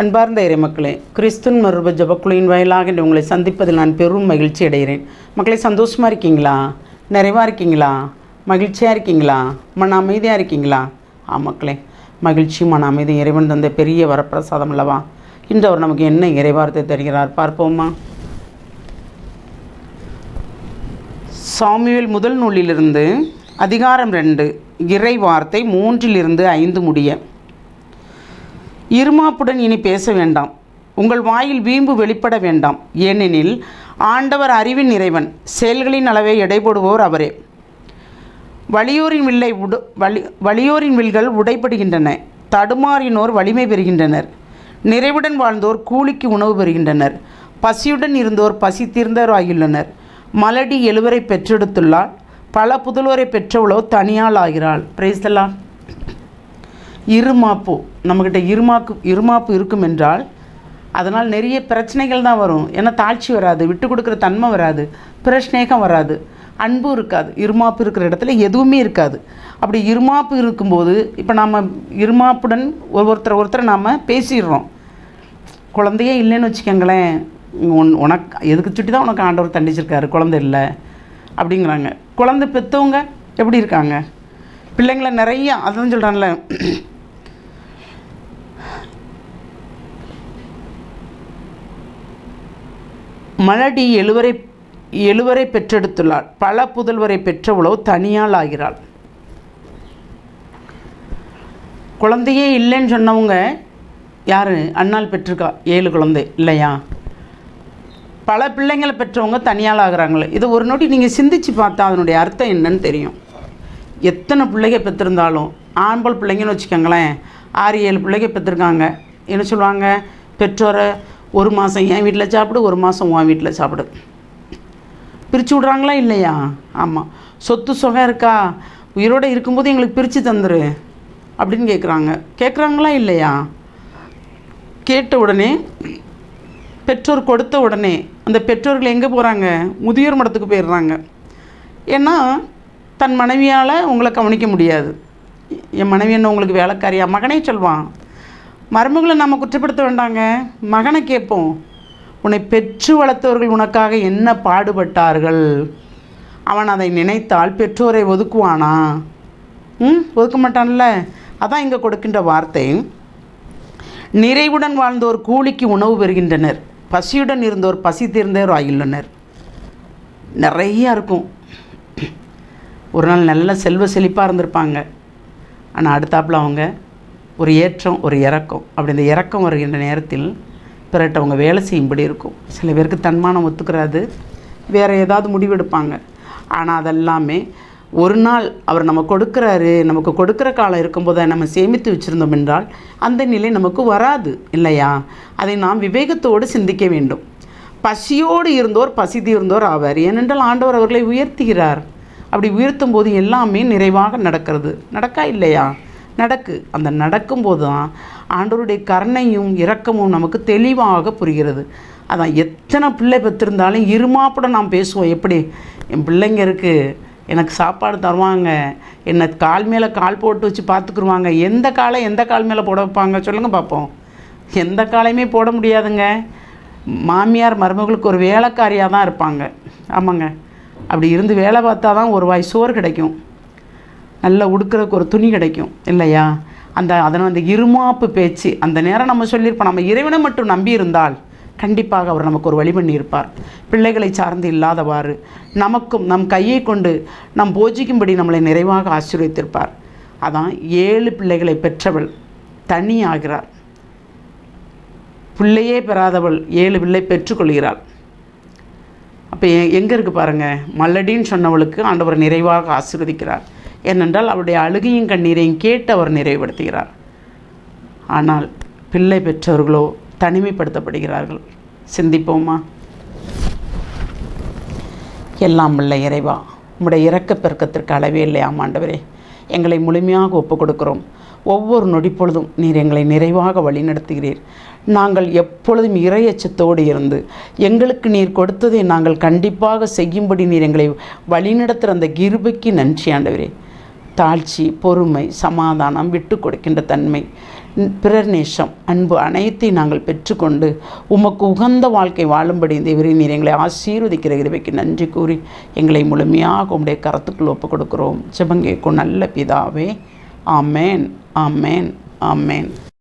அன்பார்ந்த இறைமக்களே கிறிஸ்துன் மருப ஜபக்குழுவின் வாயிலாக என்று உங்களை சந்திப்பதில் நான் பெரும் மகிழ்ச்சி அடைகிறேன். மக்களை சந்தோஷமாக இருக்கீங்களா? நிறைவாக இருக்கீங்களா? மகிழ்ச்சியாக இருக்கீங்களா? மன அமைதியாக இருக்கீங்களா? ஆ மக்களே மகிழ்ச்சி மன அமைதி இறைவன் தந்த பெரிய வரப்பிரசாதம் அல்லவா? இன்று அவர் நமக்கு என்ன இறைவார்த்தை தருகிறார் பார்ப்போமா? சாமியல் முதல் நூலிலிருந்து அதிகாரம் ரெண்டு இறை வார்த்தை மூன்றிலிருந்து ஐந்து முடிய. இருமாப்புடன் இனி பேச வேண்டாம். உங்கள் வாயில் வீம்பு வெளிப்பட வேண்டாம். ஏனெனில் ஆண்டவர் அறிவின் இறைவன் செயல்களின் அளவை எடைபோடுவோர் அவரே. வலியோரின் வில்லை உடு வலி வலியோரின் வில்கள் உடைப்படுகின்றன தடுமாறினோர் வலிமை பெறுகின்றனர். நிறைவுடன் வாழ்ந்தோர் கூலிக்கு உணவு பெறுகின்றனர். பசியுடன் இருந்தோர் பசி தீர்ந்தவராகியுள்ளனர். மலடி எழுவரை பெற்றெடுத்துள்ளாள். பல புதல்வரை பெற்றவளோ தனியாள் ஆகிறாள் பிரைஸ்தலாம் இருமாப்பு. நம்மக்கிட்ட இருமாக்கு இருமாப்பு இருக்கும் என்றால் அதனால் நிறைய பிரச்சனைகள் தான் வரும். ஏன்னா தாழ்ச்சி வராது விட்டு கொடுக்குற தன்மை வராது பிரஸ்நேகம் வராது அன்பு இருக்காது இருமாப்பு இருக்கிற இடத்துல எதுவுமே இருக்காது. அப்படி இருமாப்பு இருக்கும்போது இப்போ நாம் இருமாப்புடன் ஒரு ஒருத்தர் ஒருத்தர் நாம் பேசிடுறோம். குழந்தையே இல்லைன்னு வச்சுக்கோங்களேன் உன் உனக்கு எதுக்கு சுட்டி தான் உனக்கு ஆண்டவர் தண்டிச்சிருக்காரு குழந்தை இல்லை அப்படிங்கிறாங்க. குழந்தை பெற்றவங்க எப்படி இருக்காங்க? பிள்ளைங்கள நிறையா அதான் சொல்கிறாங்களே மலடி எழுவரை எழுவரை பெற்றெடுத்துள்ளாள். பல புதல்வரை பெற்றவளோ தனியால் ஆகிறாள். குழந்தையே இல்லைன்னு சொன்னவங்க யார்? அண்ணால் பெற்றிருக்கா? ஏழு குழந்தை. இல்லையா? பல பிள்ளைங்களை பெற்றவங்க தனியால் ஆகிறாங்களே. இதை ஒரு நோட்டி நீங்கள் சிந்திச்சு பார்த்தா அதனுடைய அர்த்தம் என்னன்னு தெரியும். எத்தனை பிள்ளைங்க பெற்றிருந்தாலும் ஆண்பால் பிள்ளைங்கன்னு வச்சுக்கோங்களேன் ஆறு ஏழு பிள்ளைங்க பெற்றிருக்காங்க. என்ன சொல்லுவாங்க? பெற்றோரை ஒரு மாதம் என் வீட்டில் சாப்பிடு ஒரு மாதம் உன் வீட்டில் சாப்பிடு. பிரித்து விட்றாங்களா இல்லையா? ஆமாம் சொத்து சுகம் இருக்கா? உயிரோடு இருக்கும்போது எங்களுக்கு பிரித்து தந்துரு அப்படின்னு கேட்குறாங்க கேட்குறாங்களா இல்லையா? கேட்ட உடனே பெற்றோர் கொடுத்த உடனே அந்த பெற்றோர்கள் எங்கே போகிறாங்க முதியோர் மடத்துக்கு போயிடுறாங்க. ஏன்னா தன் மனைவியால் உங்களை கவனிக்க முடியாது. என் மனைவி என்ன உங்களுக்கு வேலைக்காரியா? மகனே சொல்வான். மருமகளை நம்ம குற்றப்படுத்த வேண்டாங்க. மகனை கேட்போம். உன்னை பெற்று வளர்த்தவர்கள் உனக்காக என்ன பாடுபட்டார்கள்? அவன் அதை நினைத்தால் பெற்றோரை ஒதுக்குவானா? ம் ஒதுக்க மாட்டான்ல. அதான் இங்கே கொடுக்கின்ற வார்த்தை. நிறைவுடன் வாழ்ந்தோர் கூலிக்கு உணவு பெறுகின்றனர். பசியுடன் இருந்தோர் பசி தீர்ந்தோர் ஆகியுள்ளனர். நிறையா இருக்கும். ஒரு நாள் நல்ல செல்வ செழிப்பாக இருந்திருப்பாங்க. ஆனால் அடுத்தாப்புல அவங்க ஒரு ஏற்றம் ஒரு இறக்கம். அப்படி இந்த இறக்கம் வருகின்ற நேரத்தில் பிறட்டவங்க வேலை செய்யும்படி இருக்கும். சில பேருக்கு தன்மானம் ஒத்துக்கிறாது. வேறு ஏதாவது முடிவெடுப்பாங்க. ஆனால் அதெல்லாமே ஒரு நாள் அவர் நம்ம கொடுக்குறாரு நமக்கு கொடுக்குற காலம் இருக்கும்போது நம்ம சேமித்து வச்சுருந்தோம் என்றால் அந்த நிலை நமக்கு வராது இல்லையா? அதை நாம் விவேகத்தோடு சிந்திக்க வேண்டும். பசியோடு இருந்தோர் பசி தீர்ந்தோர் ஆவார். ஏனென்றால் ஆண்டவர் அவர்களை உயர்த்துகிறார். அப்படி உயர்த்தும் போது எல்லாமே நிறைவாக நடக்கிறது. நடக்கா இல்லையா? நடக்கு. அந்த நடக்கும்போது தான் ஆண்டவருடைய கருணையும் இரக்கமும் நமக்கு தெளிவாக புரிகிறது. அதான் எத்தனை பிள்ளை பெற்றிருந்தாலும் இருமாப்புடன் நாம் பேசுவோம். எப்படி? என் பிள்ளைங்க இருக்குது எனக்கு சாப்பாடு தருவாங்க என்னை கால் மேலே கால் போட்டு வச்சு பார்த்துக்குருவாங்க. எந்த காலை எந்த கால் மேலே போட வைப்பாங்க சொல்லுங்கள் பார்ப்போம். எந்த காலையுமே போட முடியாதுங்க. மாமியார் மருமகளுக்கு ஒரு வேலைக்காரியாக தான் இருப்பாங்க. ஆமாங்க. அப்படி இருந்து வேலை பார்த்தா தான் ஒரு வாய் சோறு கிடைக்கும். நல்லா உடுக்கிறதுக்கு ஒரு துணி கிடைக்கும் இல்லையா? அந்த அதனால் அந்த இருமாப்பு பேச்சு அந்த நேரம் நம்ம சொல்லியிருப்போம் நம்ம இறைவனை மட்டும் நம்பி இருந்தால் கண்டிப்பாக அவர் நமக்கு ஒரு வழி பண்ணியிருப்பார் பிள்ளைகளை சார்ந்து இல்லாதவாறு நமக்கும் நம் கையை கொண்டு நம் போஜிக்கும்படி நம்மளை நிறைவாக ஆசீர்வதித்திருப்பார். அதான் ஏழு பிள்ளைகளை பெற்றவள் தனி ஆகிறார் பிள்ளையே பெறாதவள் ஏழு பிள்ளை பெற்றுக்கொள்கிறாள் அப்போ எங்கே இருக்குது பாருங்கள் மல்லடின்னு சொன்னவளுக்கு ஆண்டவர் நிறைவாக ஆசீர்வதிக்கிறார். ஏனென்றால் அவருடைய அழுகையும் கண்ணீரையும் கேட்டு அவர் நிறைவுபடுத்துகிறார். ஆனால் பிள்ளை பெற்றவர்களோ தனிமைப்படுத்தப்படுகிறார்கள். சிந்திப்போமா? எல்லாம் உள்ள இறைவா உம்முடைய இறக்க பெருக்கத்திற்கு அளவே இல்லை ஆமாண்டவரே எங்களை முழுமையாக ஒப்புக் கொடுக்கிறோம் ஒவ்வொரு நொடிப்பொழுதும் நீர் எங்களை நிறைவாக வழிநடத்துகிறீர். நாங்கள் எப்பொழுதும் இறையச்சத்தோடு இருந்து எங்களுக்கு நீர் கொடுத்ததை நாங்கள் கண்டிப்பாக செய்யும்படி நீர் எங்களை வழிநடத்துகிற அந்த கிருபைக்கு நன்றி ஆண்டவரே. தாழ்ச்சி பொறுமை சமாதானம் விட்டு கொடுக்கின்ற தன்மை பிறர் நேசம் அன்பு அனைத்தையும் நாங்கள் பெற்றுக்கொண்டு உமக்கு உகந்த வாழ்க்கை வாழும்படி தேவரே நீர் எங்களை ஆசீர்வதிக்கிற இறைவைக்கு நன்றி கூறி எங்களை முழுமையாக உடைய கரத்துக்குள் ஒப்புக் கொடுக்கிறோம் ஜெபங்கேக்கும் நல்ல பிதாவே ஆமேன் ஆமேன் ஆமேன்.